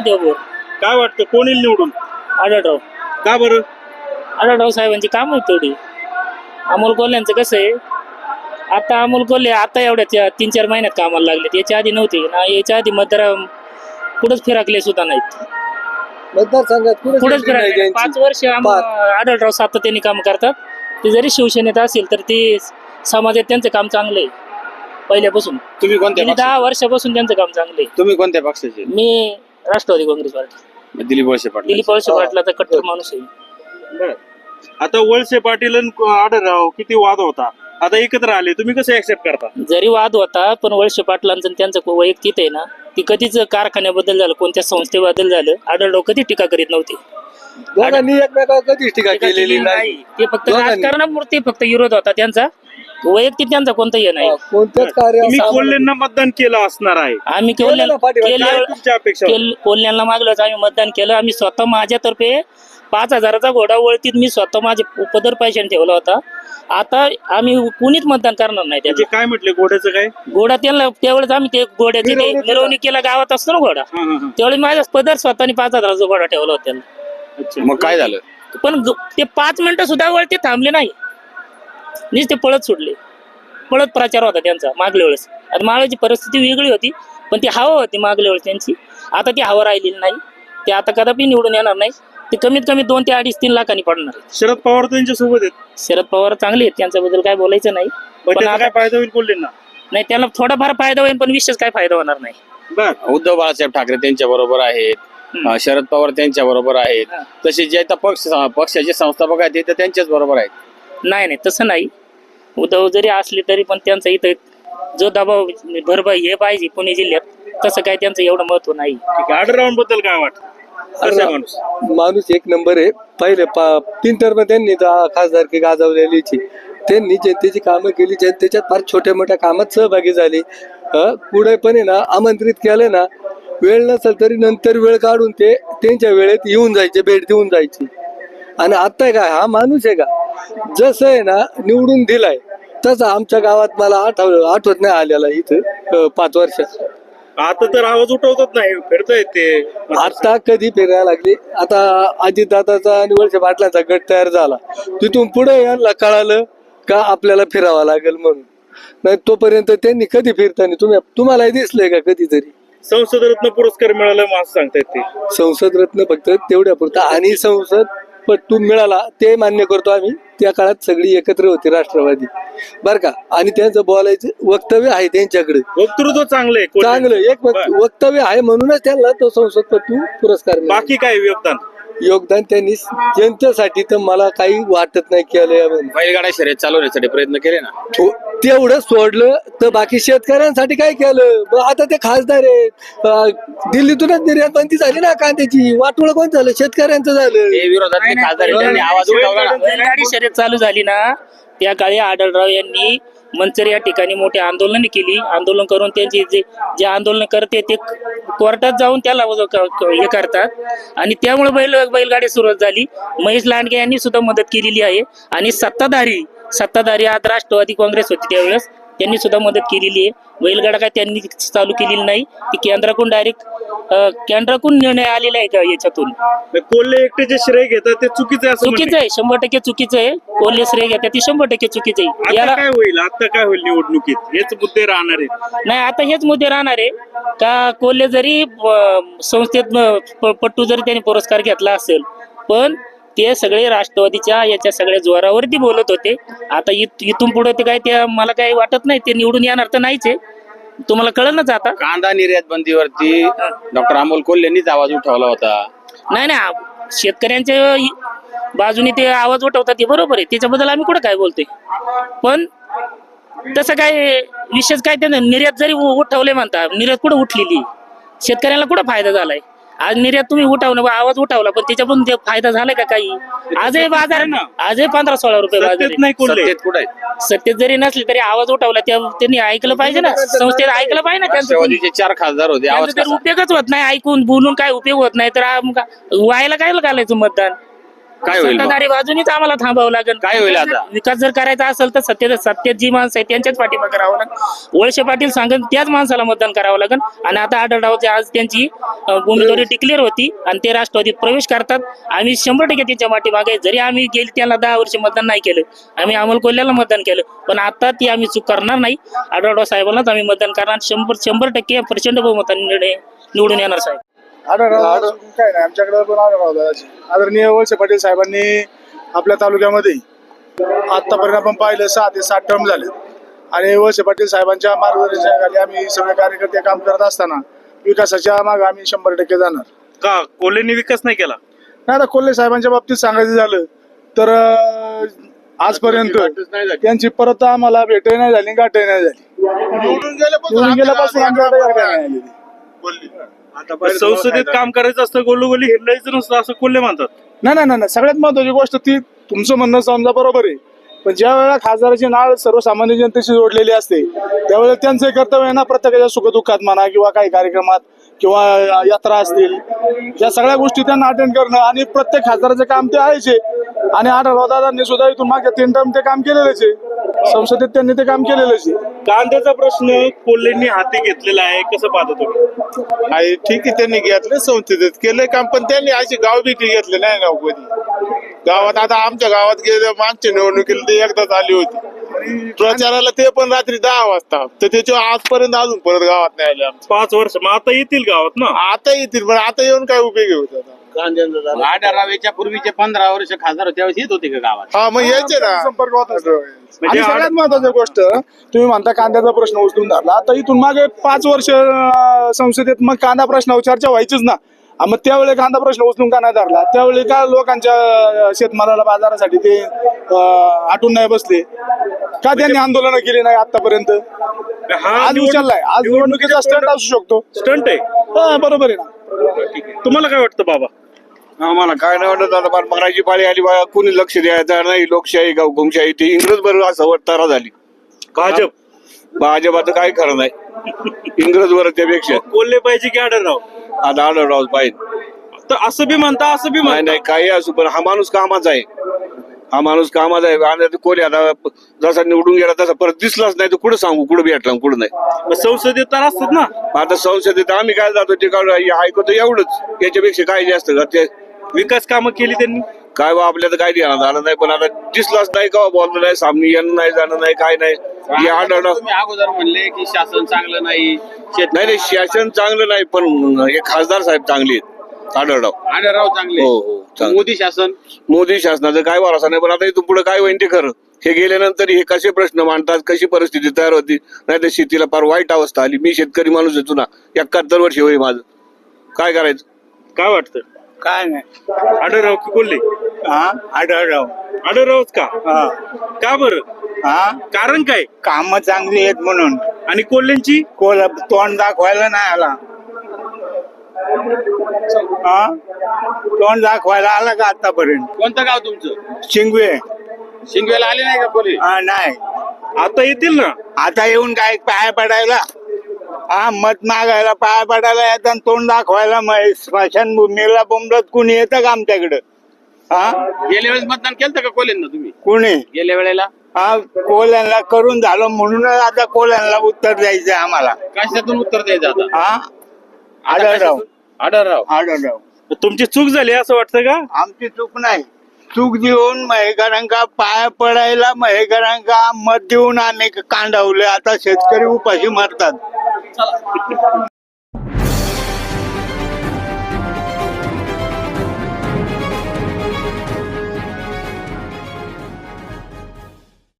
Bore काय वाटतं कोण येईल निवडून? आढळराव. का बरं? आढळराव साहेबांची काम आहे तेवढी. अमोल कोल्ह्यांचं कसं आहे आता अमोल कोल्हे आता एवढ्या त्या तीन चार महिन्यात कामाला लागले याच्या आधी नव्हते. ना याच्या आधी मतदार कुठंच फिराकले सुद्धा नाहीत. मतदारसंघात कुठं कुठंच नाही फिराकले. पाच वर्ष आम- आढळराव सातत्याने काम करतात. ते जरी शिवसेनेत असेल तर ते समाजात त्यांचं काम चांगलं आहे. पहिल्यापासून. तुम्ही कोणत्या गेली दहा वर्षापासून त्यांचं काम चांगलं आहे. तुम्ही कोणत्या पक्षाचे? मी राष्ट्रवादी काँग्रेस पार्टी. दिलीप वळसे पाटील. दिलीप वळसे पाटलाचा कट्टर माणूस आहे. बरं. आता वळसे पाटील आणि आढळराव किती वाद होता? आता एकत्र आले तुम्ही कसं ऍक्सेप्ट करता? जरी वाद होता पण वळसे पाटलांचं आणि त्यांचं को- वैयक्तिक आहे ना ती कधीच कारखान्याबद्दल झालं कोणत्या संस्थेबद्दल झालं आढळराव कधी टीका करीत नव्हते. दोघांनी एकमेकावर कधीच टीका टीका केलेली नाही. ते फक्त दोघांनी. राजकारणापुरते फक्त विरोध होता त्यांचा. वैयक्तिक त्यांचा कोणताही हे नाही. कोणत्याच कार्य कोल्हेंना मतदान केलं असणार आहे. आम्ही. काय तुमच्या अपेक्षा होत्या? केल- कोल्ह्यांना मागलंच आम्ही मतदान केलं. आम्ही स्वतः माझ्यातर्फे पाच हजाराचा घोडा वळतीत मी स्वतः माझे उपदर पैशाने ठेवला होता. आता आम्ही कुणीच मतदान करणार नाही त्याचं. म्हणजे काय म्हटले? घोड्याचं काय? घोडा त्यांना त्यावेळेस आम्ही ते घोड्याचे ते मिरवणुकीला. मिरवणुकीला गावात असतो ना घोडा. हा, हा, हा. त्यावेळी माझ्या पदर स्वतःने पाच हजाराचा घोडा ठेवला होता त्यांना अच्छा. मग काय झालं? पण ग- ते पाच मिनिटं सुद्धा वळते थांबले नाही. नीच ते पळत सुटले पळत प्रचार होता त्यांचा मागल्या वेळेस. आता मागल्याची परिस्थिती वेगळी होती पण ती हवा होती मागल्या वेळेस त्यांची. आता ती हवा राहिलेली नाही. ते आता कदापि निवडून येणार नाही. ते कमीत कमी दोन ते अडीच तीन लाखांनी पडणार. शरद पवार त्यांच्यासोबत आहेत. शरद पवार चांगले आहेत. त्यांच्याबद्दल काय बोलायचं नाही. पण पण त्याचा आता काय फायदा होईल कोल्हेंना नाही त्यांना थोडाफार फायदा होईल पण विशेष काय फायदा होणार नाही. बर. उद्धव बाळासाहेब ठाकरे त्यांच्या बरोबर आहेत. हम्म. अं, शरद पवार त्यांच्या बरोबर आहेत. हा. तसे जे आता पक्ष पक्षाचे संस्थापक आहेत ते तर त्यांच्याच बरोबर आहेत. नाही नाही तसं नाही. उद्धव जरी असले तरी पण त्यांचा इथं जो दबाव भरपाई हे पाहिजे पुणे जिल्ह्यात तसं काय त्यांचं एवढं महत्त्व नाही. आढळरावांबद्दल काय वाटतं? माणूस? माणूस एक नंबर आहे. पहिले पा- तीन टर्म त्यांनी जा- खासदारकी गाजवलेलीची. त्यांनी जनतेची कामं केली जनतेच्यात फार छोट्या मोठ्या कामात सहभागी झाले. पुढे पण आहे ना आमंत्रित केलं ना वेळ नसेल तरी नंतर वेळ काढून ते त्यांच्या वेळेत येऊन जायचे भेट देऊन जायचे. आणि आता काय हा माणूस आहे का? जसं आहे ना निवडून दिलाय तसं आमच्या गावात मला आठव आठवत नाही आलेला इथं अं, पाच वर्षात. आता तर आवाज उठवतच नाही फिरतायत ते. आता कधी फिरायला लागली? आता अजितदादाचा आणि वर्ष पाटलांचा गट तयार झाला. तिथून पुढे यांना कळालं का आपल्याला फिरावं लागेल म्हणून. नाही तोपर्यंत त्यांनी कधी फिरताना तुम्ही तुम्हालाही दिसलंय का कधीतरी? संसद रत्न पुरस्कार मिळाला मग असं सांगतायत ते. संसद रत्न फक्त तेवढ्या पुरता आणि संसद पट्टू मिळाला ते मान्य करतो आम्ही त्या काळात सगळी एकत्र होती राष्ट्रवादी बर का आणि त्यांचं बोलायचं वक्तव्य आहे त्यांच्याकडे वक्तृत्व चांगलं आहे कोल्हे. चांगलं एक बरं. वक्तव्य आहे म्हणूनच त्यांना तो संसदपटू पुरस्कार मिळाला. बाकी काय योगदान योगदान त्यांनी जनतेसाठी तर मला काही वाटत नाही केलं. बैलगाडा शर्यत चालवण्यासाठी प्रयत्न केले ना? थो- तेवढं सोडलं तर बाकी शेतकऱ्यांसाठी काय केलं? मग आता ते खासदार आहेत. अं, दिल्लीतूनच निर्यात बंदी झाली ना कांद्याची. वाटोळ कोण झालं? शेतकऱ्यांचं झालं. ते विरोधातले खासदार आहेत, त्यांनी आवाज उठवला ना. बैलगाडी शर्यत चालू झाली ना त्या काळी आढळराव यांनी मंचर या ठिकाणी मोठी आंदोलन केली. आंदोलन करून त्यांचे जे जे आंदोलन करते ते कोर्टात जाऊन त्याला हे करतात. आणि त्यामुळे बैल बैलगाडी सुरुवात झाली. महेश लांडगे यांनी सुद्धा मदत केलेली आहे. आणि सत्ताधारी सत्ताधारी आज राष्ट्रवादी काँग्रेस होती त्यावेळेस. त्यांनी सुद्धा मदत केलेली आहे. बैलगाडा काय त्यांनी चालू केलेली नाही. ती केंद्राकडून डायरेक्ट केंद्राकडून निर्णय आलेला आहे का याच्यातून? कोल्हे एकटे जे श्रेय घेतात ते चुकीचं आहे चुकीचं आहे. शंभर टक्के चुकीचं आहे. कोल्हे श्रेय घेतात ते शंभर टक्के चुकीचं आहे. याला काय होईल? आता काय होईल निवडणुकीत? हेच मुद्दे राहणार आहेत. नाही आता हेच मुद्दे राहणार आहे. का कोल्हे जरी संस्थेत पट्टू जरी त्यांनी पुरस्कार घेतला असेल पण ते सगळे राष्ट्रवादीच्या याच्या सगळ्या जोरावरती बोलत होते. आता इथून पुढे ते काय ते मला काही वाटत नाही ते निवडून येणार तर नाहीच आहे. तुम्हाला कळलंच आता? कांदा निर्यात बंदीवरती डॉक्टर अमोल कोल्हेंनीच आवाज उठवला होता. नाही नाही शेतकऱ्यांच्या बाजूने ते आवाज उठवतात ते बरोबर आहे. त्याच्याबद्दल आम्ही कुठं काय बोलतोय? पण तसं काय विशेष काय ते निर्यात जरी उठवले म्हणता निर्यात कुठं उठलेली? शेतकऱ्याला कुठं फायदा झालाय? आज निर्यात तुम्ही उठवलं आवाज उठवला पण त्याच्यापासून ते फायदा झालाय का काही? आजही बाजार आहे ना. आजही पंधरा सोळा रुपये बाजार सत्तेत आहे. नाही कोल्हे. सत्तेत कुठे आहेत सत्तेत जरी नसले तरी आवाज उठवला त्या त्यांनी ऐकलं पाहिजे ना. संस्थेत ऐकलं पाहिजे ना त्यांचं राष्ट्रवादीचे चार खासदार होते आवाज त्यांचा तर कसा? उपयोगच होत नाही ऐकून बोलून काय उपयोग होत नाही तर आम- व्हायला काय घालायचं मतदान? काय होईल मग? सत्ताधारी बाजूनीच आम्हाला थांबावं लागेल. काय होईल आता? विकास जर करायचा असेल तर सत्य सत्तेत जी माणसं आहेत त्यांच्याच पाठीमागे करावं लागेल. वळसे पाटील सांगत त्याच माणसाला मतदान करावं लागेल. आणि आता आढळरावची आज त्यांची अं, उमेदवारी डिक्लेअर होती आणि ते राष्ट्रवादीत प्रवेश करतात. आम्ही शंभर टक्के त्यांच्या पाठीमागे आहे. जरी आम्ही गेली त्याला दहा वर्ष मतदान नाही केलं. आम्ही अमोल कोल्ह्याला मतदान केलं. पण आता ती आम्ही चूक करणार नाही आढळराव साहेबांनाच आम्ही मतदान करणार. शंभर शंभर टक्के प्रचंड बहुमताने निवडे- निवडून येणार साहेब. काय नाही. आमच्याकडे पण आढळराव दादाची आदरणीय वळसे पाटील साहेबांनी आपल्या तालुक्यामध्ये आतापर्यंत आपण पाहिलं सहा ते सात टर्म झाले. आणि वळसे पाटील साहेबांच्या मार्गदर्शनाखाली आम्ही सगळे कार्यकर्ते काम करत असताना विकासाच्या मागे आम्ही शंभर टक्के जाणार. का? कोल्हेंनी विकास नाही केला? नाही आता कोल्हे साहेबांच्या बाबतीत सांगायचं झालं तर अं, आजपर्यंत त्यांची परत आम्हाला भेटही नाही झाली गाठही नाही झाली. निवडून गेल्यापासून आमच्याकडे गाठही नाही आलेली. संसदेत काम करायचं असतं गोलोगोली हिंडायचं नसतं असं कोल्हे म्हणतात नाही नाही नाही. सगळ्यात महत्वाची गोष्ट ती तुमचं म्हणणं समजा बरोबर आहे पण ज्या वेळेला खासदाराची नाळ सर्वसामान्य जनतेशी जोडलेली असते त्यावेळेला त्यांचं कर्तव्य ना प्रत्येकाच्या सुखदुःखात म्हणा किंवा काही कार्यक्रमात किंवा यात्रा असतील या सगळ्या गोष्टी त्यांना अटेंड करणं आणि प्रत्येक खासदाराचं काम ते आहेच आहे. आणि आढळराव दादांनी सुद्धा इथून मागच्या तीन टर्म ते काम केलेलंच आहे. संसदेत त्यांनी ते काम केलेलंच आहे. कांद्याचा प्रश्न कोल्हेंनी हाती घेतलेला आहे कसं पाहता तुम्ही? आहे ठीक आहे त्यांनी घेतलं संसदेत केलंय काम पण त्यांनी अशी गाव देखील घेतले नाही गाव कधी गावात आता आमच्या गावात गेले मागच्या निवडणुकीला ते एकदाच आली होती. प्रचाराला ते पण रात्री दहा वाजता. तर त्याच्या आजपर्यंत अजून परत गावात नाही आले आमच्या पाच वर्ष मग आता येतील गावात ना? आता येतील पण आता येऊन काय उपयोग होत आता? आढळराव याच्या पूर्वीचे पंधरा वर्ष खासदार होते त्यावेळेस येत होते का गावात? हा मग यायचे ना. संपर्क होत. म्हणजे आणि सगळ्यात महत्वाची गोष्ट तुम्ही म्हणता कांद्याचा प्रश्न उचलून धरला आता इथून मागे पाच वर्ष अं, संसदेत मग कांदा प्रश्नावर चर्चा व्हायचीच ना. मग त्यावेळी कांदा प्रश्न उचलून का नाही धरला? त्यावेळी का लोकांच्या शेतमालाला बाजारासाठी ते आटून नाही बसले? का त्यांनी आंदोलन केली नाही आतापर्यंत हा आज उचललाय. आज निवडणुकीचा स्टंट असू शकतो. स्टंट आहे. हा, बरोबर आहे ना. तुम्हाला काय वाटतं बाबा? आम्हाला काय नाही वाटत आता मराठी पाळी आली बा कोणी लक्ष द्यायचं नाही लोकशाही गाव घुमशाही ती इंग्रज बरोबर असं वर्तारा झाली. भाजप? भाजपाचं काय खरं नाही. इंग्रज वर त्यापेक्षा. कोल्हे पाहिजे की आढळराव. आता आढळराव पाहिजे तर असं बी म्हणता असं बी नाही म्हणता. नाही काही असू पण हा माणूस कामाचा आहे. हा माणूस कामाचा आहे. आणि आता कोणी आता जसा निवडून गेला तसा परत दिसलाच नाही. तर कुठं सांगू? कुठं भेटला आणि कुठं नाही? मग संसदेत तर असतात ना. आता संसदेत आम्ही काय जातो ते काय ऐकतो एवढंच. याच्यापेक्षा काय जास्त का? ते विकास कामं केली त्यांनी. काय बा आपल्याला काय देणार? झालं नाही पण आता दिसलाच नाही का? बोललं नाही सामने येणं नाही जाणं नाही काय नाही. हे आढळलं तुम्ही अगोदर म्हणले की शासन चांगलं नाही. नाही नाही शासन चांगलं नाही पण हे खासदार साहेब चांगले आहेत. आढळराव आढळराव चांगले हो हो चांगले. मोदी शासन? मोदी शासनाचं काय भरोसा नाही पण आता इथून पुढे काय होईल ते खरं. हे गेल्यानंतर हे कसे प्रश्न मांडतात कशी परिस्थिती तयार होती नाही तर शेतीला फार वाईट अवस्था आली. मी शेतकरी माणूस येतो ना एकाहत्तर वर्ष होई माझं. काय करायचं? काय वाटतं? काय नाही. आढळराव की कोल्हे हा? आढळराव. आढळरावच का? हा. का बरं? हा? कारण काय? काम चांगली आहेत म्हणून. आणि कोल्ह्यांची कोल तोंड दाखवायला नाही आला. हा? तोंड दाखवायला आला का आतापर्यंत? कोणतं गाव तुमचं? शिंगवे. शिंगवेला आले नाही का कोणी हा नाही. आता येतील ना? आता येऊन काय पाया पडायला? हा मत मागायला पाया पडायला येतात आणि तोंड दाखवायला मग स्मशानभूमीला बोंबलत कुणी येतं का आमच्याकडं? हा? गेल्या वेळेस मतदान केलं का कोल्हेंना तुम्ही? कुणी? गेल्या वेळेला? हा कोल्यांना करून झालं म्हणूनच आता कोल्यांना उत्तर द्यायचं आम्हाला. कशातून उत्तर द्यायचं आता? हा? आढळराव? आढळराव. आढळराव. तुमची चूक झाली असं वाटतं का? आमची चूक नाही. चूक देऊन महेकरांका पाया पडायला महेकरांका मत देऊन आम्ही कांडावले. आता शेतकरी उपाशी मारतात.